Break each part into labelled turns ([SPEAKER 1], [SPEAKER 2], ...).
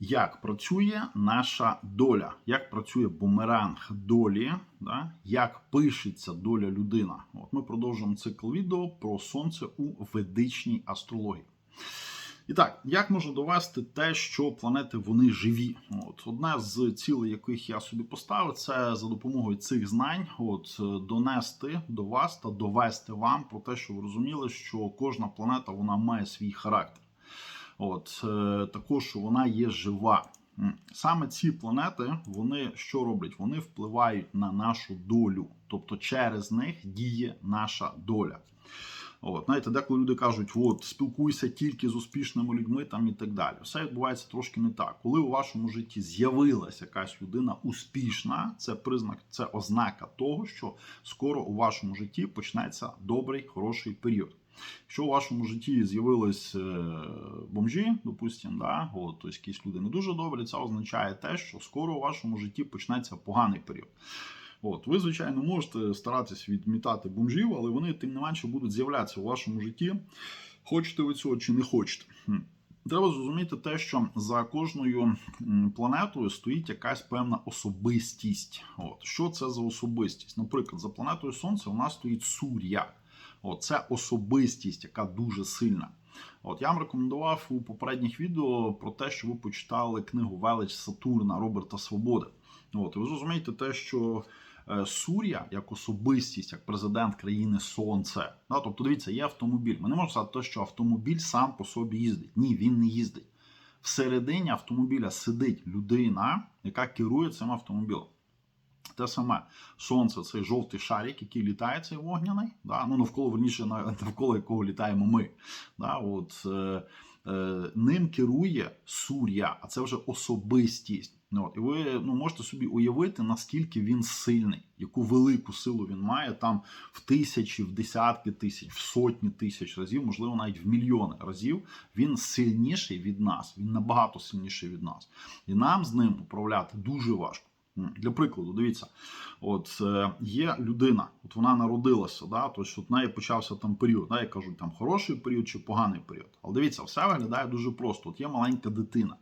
[SPEAKER 1] як працює наша доля, як працює бумеранг долі, да? як пишеться доля людина. От ми продовжуємо цикл відео про сонце у ведичній астрології. І так, як можна довести те, що планети вони живі? От одна з цілей, яких я собі поставив, це за допомогою цих знань, от донести до вас та довести вам про те, що ви розуміли, що кожна планета вона має свій характер. От е, також вона є жива. Саме ці планети, вони що роблять? Вони впливають на нашу долю, тобто через них діє наша доля. От, знаєте, деколи люди кажуть, от спілкуйся тільки з успішними людьми там і так далі. Все відбувається трошки не так. Коли у вашому житті з'явилася якась людина успішна, це признак, це ознака того, що скоро у вашому житті почнеться добрий, хороший період. Якщо у вашому житті з'явились е, бомжі, допустимо, да, от, тобто якісь люди не дуже добрі, це означає те, що скоро у вашому житті почнеться поганий період. От, ви, звичайно, можете старатись відмітати бомжів, але вони тим не менше будуть з'являтися у вашому житті. Хочете ви цього чи не хочете. Треба зрозуміти те, що за кожною планетою стоїть якась певна особистість. От. Що це за особистість? Наприклад, за планетою Сонця у нас стоїть Сур'я. Це особистість, яка дуже сильна. От я вам рекомендував у попередніх відео про те, що ви почитали книгу Велич Сатурна Роберта Свободи. От, і ви зрозумієте те, що е, Сур'я як особистість, як президент країни Сонце. Да, тобто, дивіться, є автомобіль. Ми не можемо сказати, що автомобіль сам по собі їздить. Ні, він не їздить. Всередині автомобіля сидить людина, яка керує цим автомобілем. Те саме сонце, цей жовтий шарик, який літає, цей вогняний, да? ну навколо верніше, навколо якого літаємо ми. Да? От, е, е, ним керує сур'я, а це вже особистість. Ну, от, І ви ну, можете собі уявити, наскільки він сильний, яку велику силу він має там в тисячі, в десятки тисяч, в сотні тисяч разів, можливо, навіть в мільйони разів. Він сильніший від нас, він набагато сильніший від нас. І нам з ним управляти дуже важко. Для прикладу, дивіться, от е, є людина, от вона народилася, да, тобто в неї почався там період, да, як кажуть, там хороший період чи поганий період. Але дивіться, все виглядає дуже просто. От є маленька дитина.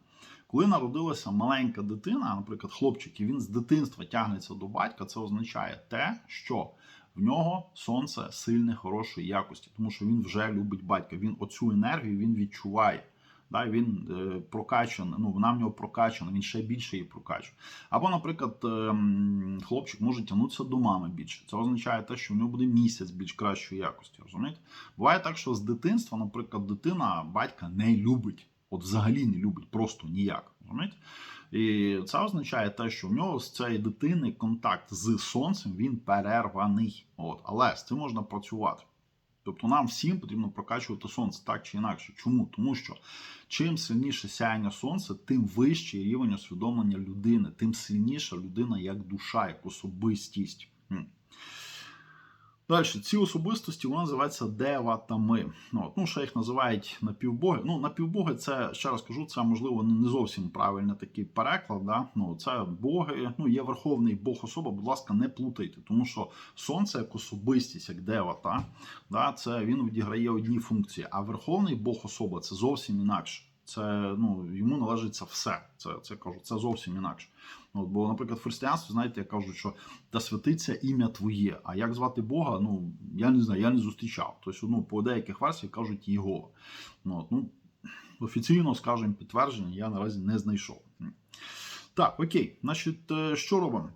[SPEAKER 1] Коли народилася маленька дитина, наприклад, хлопчик, і він з дитинства тягнеться до батька, це означає те, що в нього сонце сильне, хорошої якості, тому що він вже любить батька. Він оцю енергію він відчуває. Да, Він е, прокачаний, ну вона в нього прокачана, він ще більше її прокачує. Або, наприклад, е, хлопчик може тягнутися до мами більше. Це означає те, що в нього буде місяць більш кращої якості. розумієте? Буває так, що з дитинства, наприклад, дитина батька не любить, от взагалі не любить, просто ніяк. розумієте? І це означає те, що в нього з цієї дитини контакт з сонцем він перерваний. От. Але з цим можна працювати. Тобто нам всім потрібно прокачувати сонце так чи інакше. Чому? Тому що чим сильніше сяяння сонця, тим вищий рівень усвідомлення людини, тим сильніша людина як душа, як особистість. Далі, ці особистості вони називаються деватами. Ну, ну, ще їх називають напівбоги. Ну, напівбоги, це ще раз кажу, це можливо не зовсім правильний такий переклад. Да? Ну, Це боги, ну, є верховний Бог особа, будь ласка, не плутайте, тому що сонце як особистість, як девата, да? це він відіграє одні функції. А верховний Бог особа це зовсім інакше. Це ну йому належиться все. Це це кажу, це зовсім інакше. От, Бо, наприклад, в християнстві, знаєте, я кажу, що та святиться ім'я твоє. А як звати Бога? Ну я не знаю, я не зустрічав. Тобто, ну, по деяких версіях кажуть Єгова. Ну, от, ну, офіційно, скажімо, підтвердження я наразі не знайшов. Так, окей, значить, що робимо?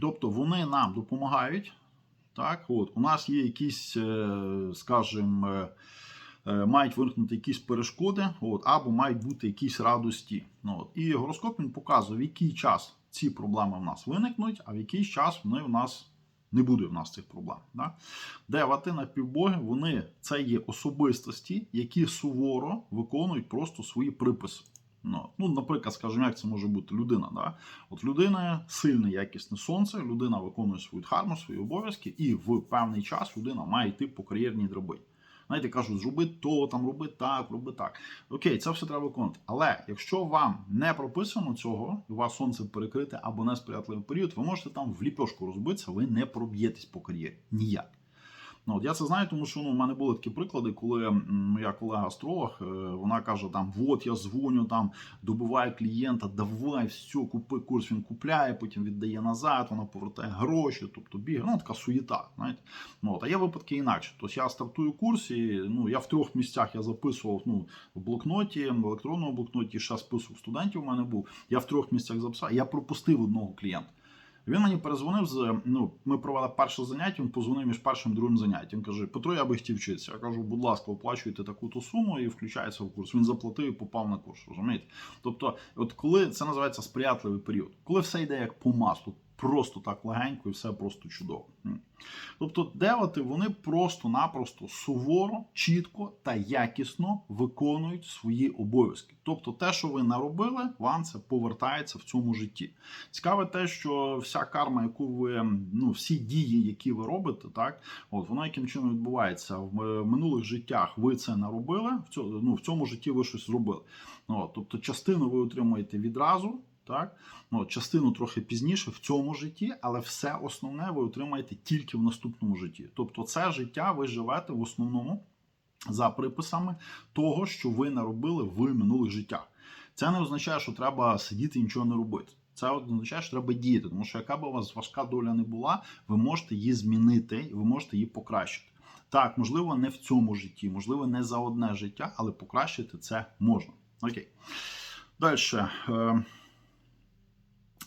[SPEAKER 1] Тобто вони нам допомагають. Так, от, у нас є якісь, скажімо, мають виникнути якісь перешкоди, от, або мають бути якісь радості. Ну, от. І гороскоп він показує, в який час ці проблеми в нас виникнуть, а в який час вони в нас не буде в нас цих проблем. Да? Девати напівбоги, вони це є особистості, які суворо виконують просто свої приписи. Ну, ну, Наприклад, скажімо, як це може бути людина. Да? От людина сильне, якісне сонце, людина виконує свою дхарму, свої обов'язки, і в певний час людина має йти по кар'єрній драбині. Знаєте, кажуть, зроби то, там, роби так, роби так. Окей, це все треба виконувати. Але якщо вам не прописано цього, і у вас сонце перекрите або несприятливий період, ви можете там в ліпешку розбитися, ви не проб'єтесь по кар'єрі. Ніяк. Ну, от я це знаю, тому що ну, в мене були такі приклади, коли моя колега астролог, е, вона каже: там, от я дзвоню, там, добиваю клієнта, давай, все, купи курс, він купляє, потім віддає назад, вона повертає гроші, тобто бігає, ну така суєта. знаєте. Ну, от, а є випадки інакше. Тобто я стартую курс, і ну, я в трьох місцях я записував ну, в блокноті, в електронному блокноті, ще список студентів у мене був. Я в трьох місцях записав, я пропустив одного клієнта. Він мені перезвонив з. Ну, ми провели перше заняття, він позвонив між першим і другим заняттям. Він Каже, Петро, я би хотів вчитися. Я кажу, будь ласка, оплачуйте таку-то суму і включається в курс. Він заплатив і попав на курс. Розумієте? Тобто, от коли це називається сприятливий період, коли все йде як по маслу, просто так легенько і все просто чудово. Тобто, девати вони просто-напросто суворо, чітко та якісно виконують свої обов'язки. Тобто, те, що ви наробили, вам це повертається в цьому житті. Цікаве те, що вся карма, яку ви ну всі дії, які ви робите, так от воно яким чином відбувається в е, минулих життях. Ви це наробили, в цьому, ну, в цьому житті ви щось зробили. От, тобто, частину ви отримуєте відразу. Так, ну частину трохи пізніше в цьому житті, але все основне ви отримаєте тільки в наступному житті. Тобто, це життя ви живете в основному за приписами того, що ви наробили в минулих життях. Це не означає, що треба сидіти і нічого не робити. Це означає, що треба діяти, тому що яка б у вас важка доля не була, ви можете її змінити і ви можете її покращити. Так, можливо, не в цьому житті, можливо, не за одне життя, але покращити це можна. Окей. Далі.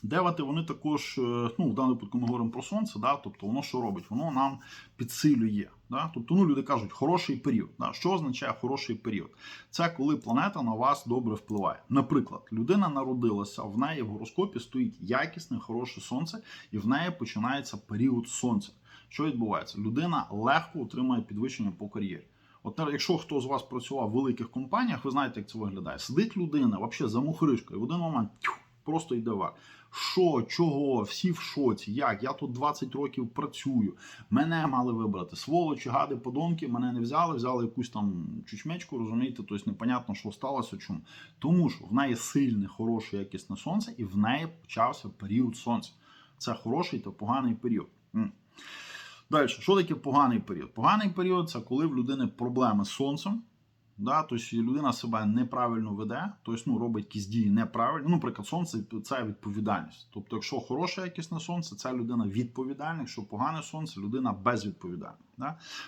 [SPEAKER 1] Девати вони також, е, ну в даному випадку ми говоримо про сонце, да, тобто воно що робить? Воно нам підсилює. Да? Тобто ну, люди кажуть, хороший період. Да? Що означає хороший період? Це коли планета на вас добре впливає. Наприклад, людина народилася, в неї в гороскопі стоїть якісне, хороше сонце, і в неї починається період сонця. Що відбувається? Людина легко отримує підвищення по кар'єрі. От якщо хто з вас працював в великих компаніях, ви знаєте, як це виглядає. Сидить людина, взагалі за мухришкою, в один момент тьф, просто йде вар. Що, чого, всі в шоці, як? Я тут 20 років працюю. Мене мали вибрати. Сволочі, гади, подонки, мене не взяли, взяли якусь там чучмечку, розумієте, тобто непонятно, що сталося, чому. Тому що в неї сильне, хороше, якісне сонце, і в неї почався період сонця. Це хороший та поганий період. Далі, що таке поганий період? Поганий період це коли в людини проблеми з сонцем. Да, тобто людина себе неправильно веде, тобто ну, робить якісь дії неправильно. Ну, наприклад, сонце це відповідальність. Тобто, якщо хороше якісне сонце, це людина відповідальна, якщо погане сонце, людина безвідповідальна.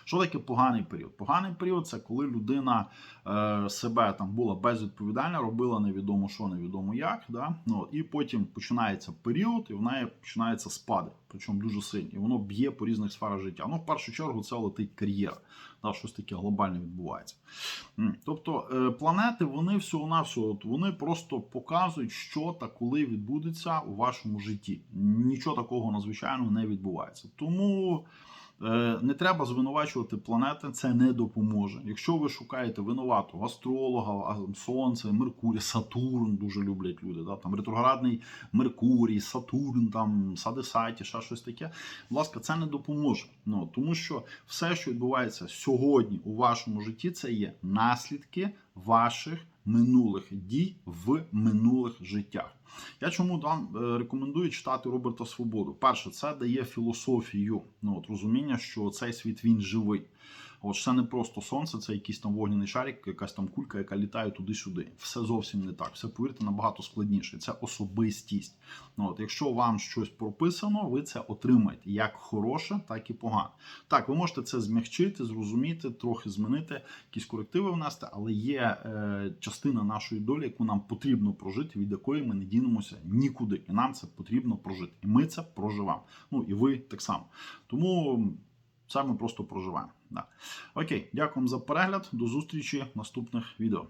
[SPEAKER 1] Що таке поганий період? Поганий період це коли людина е, себе там була безвідповідальна, робила невідомо що, невідомо як. Да? Ну, І потім починається період, і в неї починаються спади, причому дуже сильні. І воно б'є по різних сферах життя. Ну, в першу чергу, це летить кар'єра. Да, щось таке глобальне відбувається. Тобто е, планети, вони всього навсього вони просто показують, що та коли відбудеться у вашому житті. Нічого такого надзвичайного не відбувається. Тому. Е, Не треба звинувачувати планети, це не допоможе. Якщо ви шукаєте винуватого астролога, Сонце, Меркурій, Сатурн дуже люблять люди. Да? Там ретроградний Меркурій, Сатурн, там Садисаті, ще щось таке. Будь ласка, це не допоможе. Ну, Тому що все, що відбувається сьогодні у вашому житті, це є наслідки ваших минулих дій в минулих життях. Я чому вам е, рекомендую читати Роберта Свободу? Перше, це дає філософію, ну от розуміння, що цей світ він живий. От це не просто сонце, це якийсь там вогняний шарик, якась там кулька, яка літає туди-сюди. Все зовсім не так. Все повірте набагато складніше. Це особистість. Ну, от, Якщо вам щось прописано, ви це отримаєте як хороше, так і погане. Так, ви можете це змягчити, зрозуміти, трохи змінити, якісь корективи внести, але є е, частина нашої долі, яку нам потрібно прожити, від якої ми не дінемося нікуди. І нам це потрібно прожити. І ми це проживемо. Ну і ви так само. Тому. Ми просто проживаємо. Да. Окей, дякую за перегляд. До зустрічі в наступних відео.